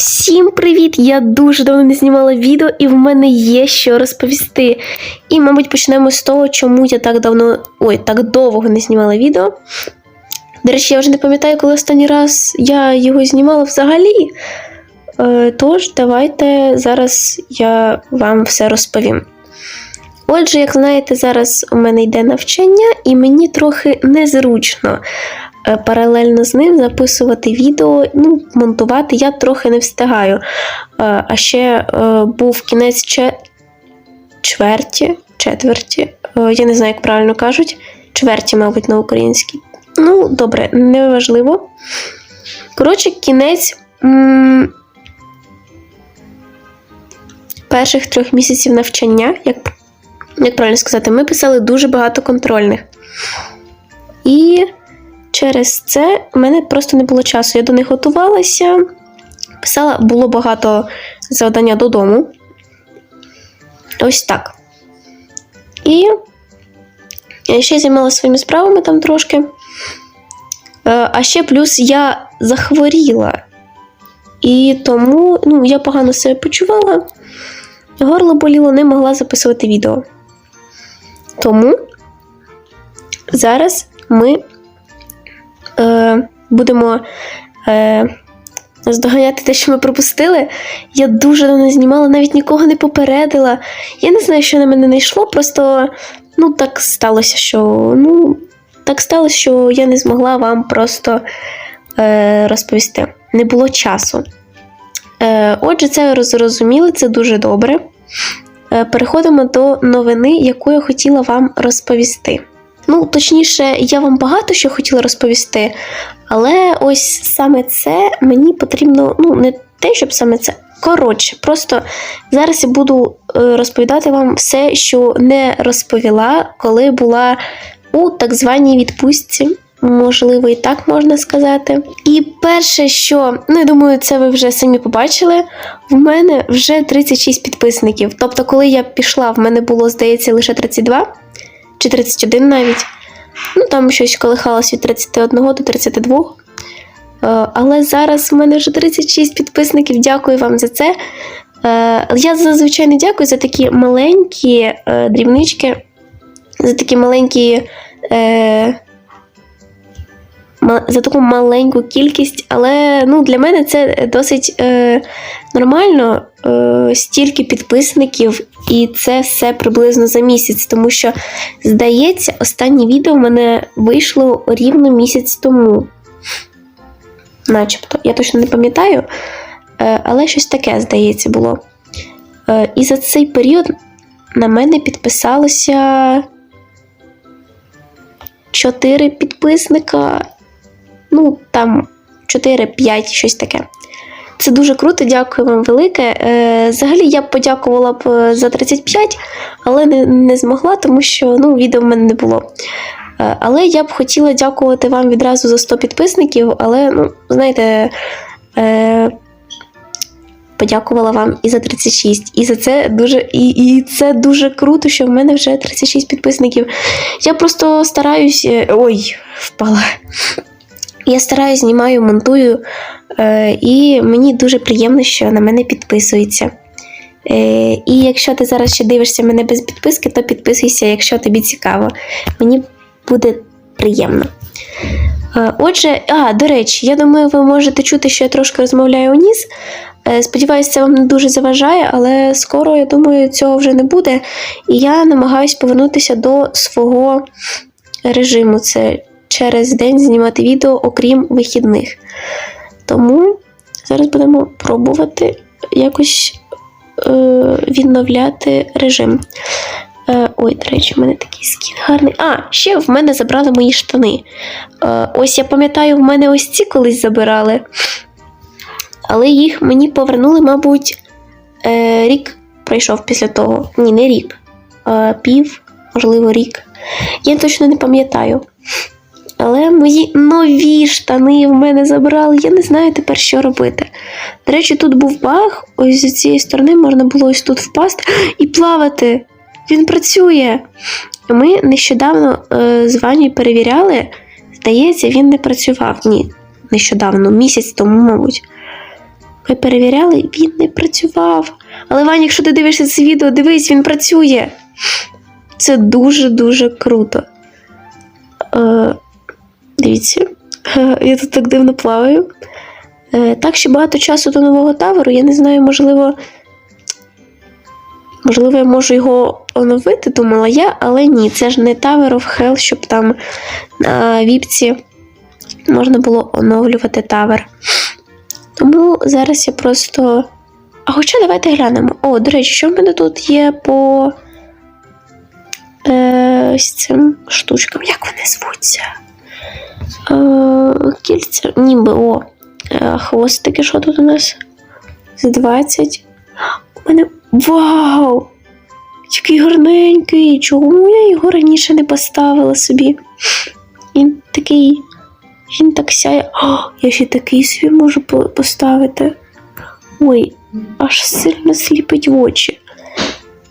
Всім привіт! Я дуже давно не знімала відео, і в мене є що розповісти. І, мабуть, почнемо з того, чому я так давно. Ой, так довго не знімала відео. До речі, я вже не пам'ятаю, коли останній раз я його знімала взагалі. Е, тож, давайте зараз я вам все розповім. Отже, як знаєте, зараз у мене йде навчання, і мені трохи незручно паралельно з ним записувати відео, ну, монтувати я трохи не встигаю. Е, А ще е, був кінець че... чверті, четверті, е, я не знаю, як правильно кажуть, чверті, мабуть, на українській. Ну, добре, неважливо. Коротше, кінець м- перших трьох місяців навчання, як, як правильно сказати, ми писали дуже багато контрольних. І через це в мене просто не було часу. Я до них готувалася, писала, було багато завдання додому. Ось так. І я ще займалася своїми справами там трошки. Е, А ще плюс я захворіла. І тому ну, я погано себе почувала, горло боліло, не могла записувати відео. Тому зараз ми е, будемо е, здоганяти те, що ми пропустили. Я дуже давно знімала, навіть нікого не попередила. Я не знаю, що на мене не йшло, просто ну, так сталося, що ну, так сталося, що я не змогла вам просто е, розповісти. Не було часу. Е, отже, це зрозуміли, це дуже добре. Е, переходимо до новини, яку я хотіла вам розповісти. Ну, точніше, я вам багато що хотіла розповісти, але ось саме це мені потрібно, ну, не те, щоб саме це. Коротше, просто зараз я буду е, розповідати вам все, що не розповіла, коли була у так званій відпустці. Можливо, і так можна сказати. І перше, що, ну я думаю, це ви вже самі побачили. В мене вже 36 підписників. Тобто, коли я пішла, в мене було, здається, лише 32 чи 31 навіть. Ну, там щось колихалось від 31 до 32. Е, Але зараз в мене вже 36 підписників. Дякую вам за це. Е, Я зазвичай не дякую за такі маленькі е, дрібнички, за такі маленькі. За таку маленьку кількість, але ну, для мене це досить е, нормально, е, стільки підписників, і це все приблизно за місяць, тому що, здається, останнє відео в мене вийшло рівно місяць тому. Начебто, я точно не пам'ятаю, е, але щось таке, здається, було. Е, і за цей період на мене підписалося 4 підписника. Ну, там 4-5, щось таке. Це дуже круто, дякую вам велике. Е, взагалі я б подякувала б е, за 35, але не, не змогла, тому що ну, відео в мене не було. Е, але я б хотіла дякувати вам відразу за 100 підписників, але, ну, знаєте, е, подякувала вам і за 36. І за це дуже, і, і це дуже круто, що в мене вже 36 підписників. Я просто стараюсь. Ой, впала. Я стараюсь, знімаю, монтую, е, і мені дуже приємно, що на мене підписуються. Е, і якщо ти зараз ще дивишся мене без підписки, то підписуйся, якщо тобі цікаво. Мені буде приємно. Е, отже, а, до речі, я думаю, ви можете чути, що я трошки розмовляю у ніс. Сподіваюся, це вам не дуже заважає, але скоро, я думаю, цього вже не буде. І я намагаюсь повернутися до свого режиму. Це через день знімати відео, окрім вихідних. Тому зараз будемо пробувати якось е, відновляти режим. Е, ой, до речі, в мене такий скін гарний. А, ще в мене забрали мої штани. Е, ось я пам'ятаю, в мене ось ці колись забирали. Але їх мені повернули, мабуть, е, рік пройшов після того. Ні, не рік. Е, пів, можливо, рік. Я точно не пам'ятаю. Але мої нові штани в мене забрали. Я не знаю тепер, що робити. До речі, тут був баг, ось з цієї сторони можна було ось тут впасти і плавати. Він працює. Ми нещодавно е, з Ванею перевіряли. Здається, він не працював. Ні, нещодавно, місяць тому, мабуть. Ми перевіряли, він не працював. Але Ваня, якщо ти дивишся це відео, дивись, він працює. Це дуже-дуже круто. Е, дивіться, я тут так дивно плаваю. Е, так ще багато часу до нового таверу. Я не знаю, можливо. Можливо, я можу його оновити, думала я, але ні, це ж не Tower of Hell, щоб там на віпці можна було оновлювати тавер. Тому зараз я просто. А хоча давайте глянемо. О, до речі, що в мене тут є по е, ось цим штучкам, як вони звуться? Е, кільця, ніби о. Е, хвостики, що тут у нас? З 20. У мене. Вау! Який гарненький! Чому я його раніше не поставила собі? Він такий. Він так сяє. О, я ще такий собі можу поставити. Ой, аж сильно сліпить в очі.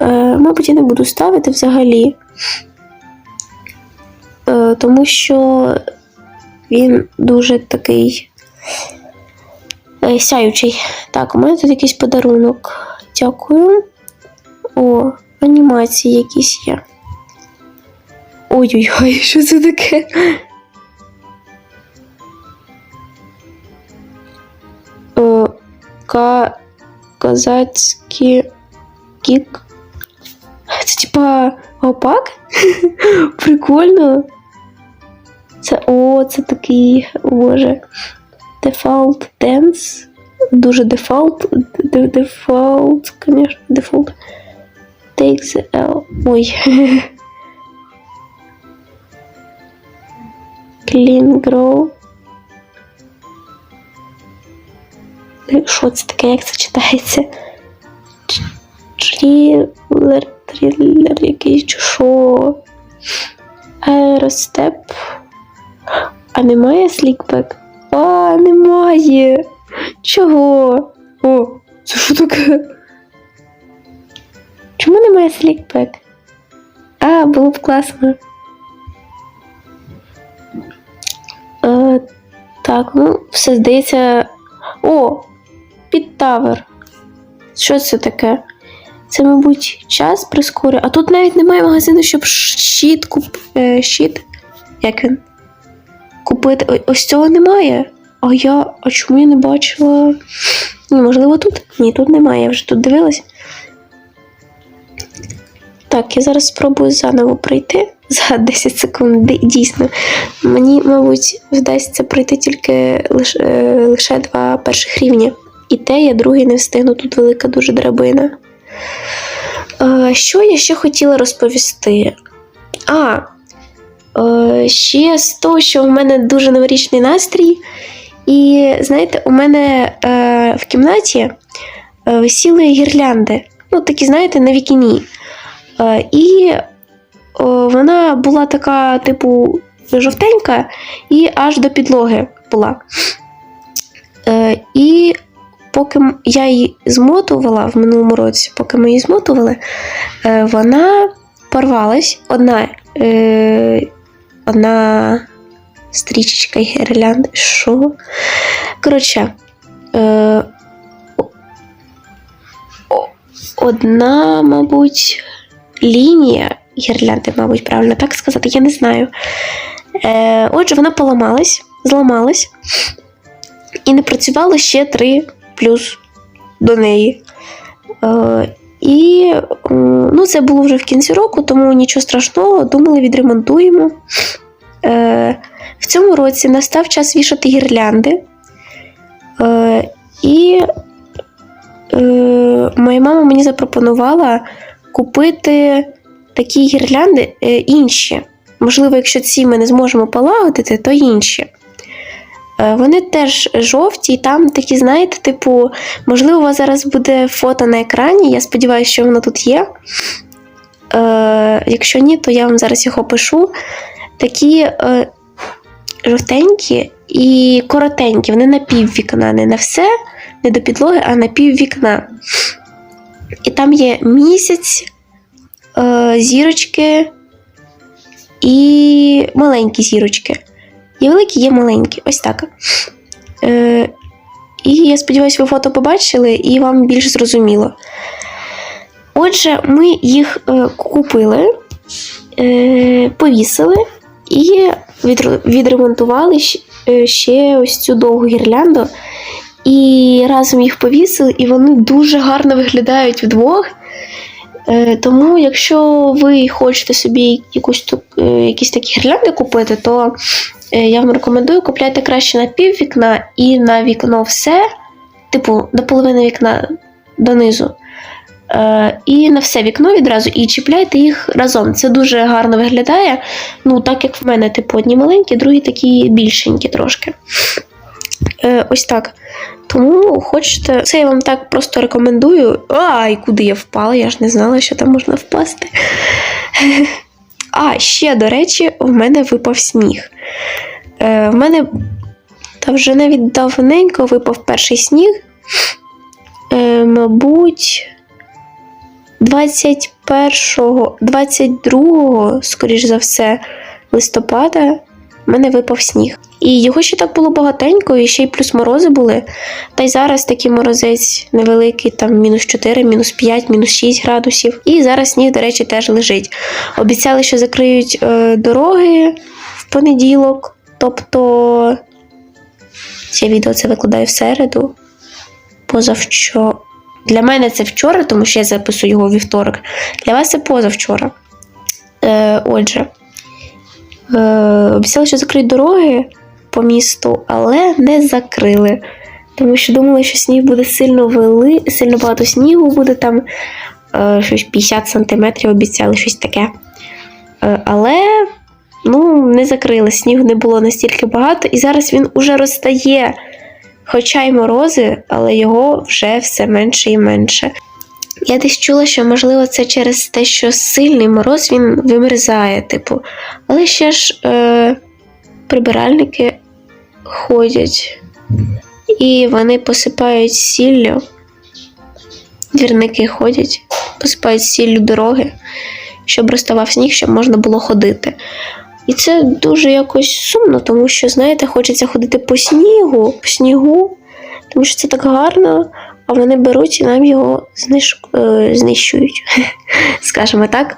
Е, мабуть, я не буду ставити взагалі. Тому що він дуже такий е, сяючий. Так, у мене тут якийсь подарунок. Дякую. О, анімації якісь є. Ой-ой-ой, що це таке? Ка... Казацький кік. Це типа гопак? Прикольно. Це о, це такий, боже. Дефолт Dance. Дуже дефолт. Дефолт, конечно, дефолт. Take the L. Ой. Clean Grow. Що це таке, як це читається? Трилер, трилер якийсь чи що? Аеростеп. А немає слікбек? А, немає. Чого? О, це що таке? Чому немає слікбек? А, було б класно. Е, так, ну, все здається. О! Підтавер. Що це таке? Це, мабуть, час прискорює. А тут навіть немає магазину, щоб щит куп... е, щит. Як він? Купити. Ось цього немає. А я. А чому я не бачила? Ні, можливо, тут? Ні, тут немає, я вже тут дивилась. Так, я зараз спробую заново пройти за 10 секунд. Дійсно, мені, мабуть, вдасться пройти тільки лише, лише два перших рівня. І те, я другий не встигну, тут велика дуже драбина. Е, що я ще хотіла розповісти? А, ще з того, що в мене дуже новорічний настрій. І знаєте, у мене е, в кімнаті е, висіли гірлянди. Ну, такі, знаєте, на вікні. Е, і вона була така, типу, жовтенька, і аж до підлоги була. Е, і поки я її змотувала в минулому році, поки ми її змотували, е, вона порвалась. Одна, е, одна стрічечка гірлянди. Що? Коротше, е, одна, мабуть, лінія гірлянди, мабуть, правильно так сказати, я не знаю. Е, отже, вона поламалась, зламалась і не працювало ще три плюс до неї. Е, і ну, це було вже в кінці року, тому нічого страшного, думали, відремонтуємо. Е, в цьому році настав час вішати гірлянди. Е, і е, моя мама мені запропонувала купити такі гірлянди е, інші. Можливо, якщо ці ми не зможемо полагодити, то інші. Е, Вони теж жовті, і там такі, знаєте, типу, можливо, у вас зараз буде фото на екрані. Я сподіваюся, що воно тут є. Е, якщо ні, то я вам зараз його пишу. Такі е, жовтенькі і коротенькі, вони на пів вікна, не на все, не до підлоги, а на пів вікна. І там є місяць, е, зірочки і маленькі зірочки. Є великі, є маленькі. Ось так. Е, І я сподіваюся, ви фото побачили і вам більш зрозуміло. Отже, ми їх е, купили, е, повісили і відре- відремонтували е, ще ось цю довгу гірлянду. І разом їх повісили, і вони дуже гарно виглядають вдвох. Е, тому, якщо ви хочете собі якусь е, якісь такі гірлянди купити, то я вам рекомендую купляйте краще на пів вікна і на вікно все, типу, до половини вікна донизу. Е, і на все вікно відразу, і чіпляйте їх разом. Це дуже гарно виглядає. Ну, так як в мене, типу, одні маленькі, другі такі більшенькі трошки. Е, ось так. Тому хочете, це я вам так просто рекомендую. Ай, куди я впала? Я ж не знала, що там можна впасти. А, ще, до речі, в мене випав сніг. Е, в мене та вже навіть давненько випав перший сніг. Е, мабуть, 21-го, 22-го, скоріш за все, листопада в мене випав сніг. І його ще так було багатенько, і ще й плюс морози були. Та й зараз такий морозець невеликий, там мінус 4, мінус 5, мінус 6 градусів. І зараз сніг, до речі, теж лежить. Обіцяли, що закриють е, дороги в понеділок. Тобто я відео це викладаю в середу. Позавчора. Для мене це вчора, тому що я записую його вівторок. Для вас це позавчора. Е, отже, обіцяли, що закриють дороги по місту, але не закрили. Тому що думали, що сніг буде сильно вели, сильно багато снігу буде там е, щось 50 сантиметрів обіцяли щось таке. Е, але ну, не закрили, снігу не було настільки багато, і зараз він уже розтає. Хоча й морози, але його вже все менше і менше. Я десь чула, що можливо це через те, що сильний мороз він вимерзає, типу. Але ще ж е, прибиральники ходять і вони посипають сіллю. Двірники ходять, посипають сіллю дороги, щоб розставав сніг, щоб можна було ходити. І це дуже якось сумно, тому що, знаєте, хочеться ходити по снігу, по снігу, тому що це так гарно, а вони беруть і нам його знищ... е, знищують, скажімо так.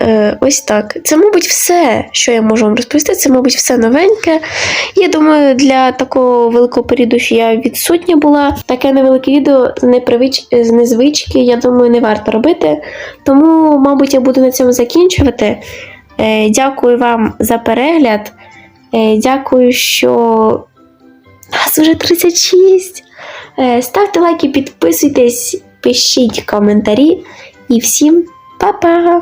Е, ось так. Це, мабуть, все, що я можу вам розповісти. Це, мабуть, все новеньке. Я думаю, для такого великого періоду, що я відсутня була, таке невелике відео з, непривич... з незвички, я думаю, не варто робити. Тому, мабуть, я буду на цьому закінчувати. Е, Дякую вам за перегляд. Дякую, що нас вже 36. Е, Ставте лайки, підписуйтесь, пишіть коментарі. І всім па-па!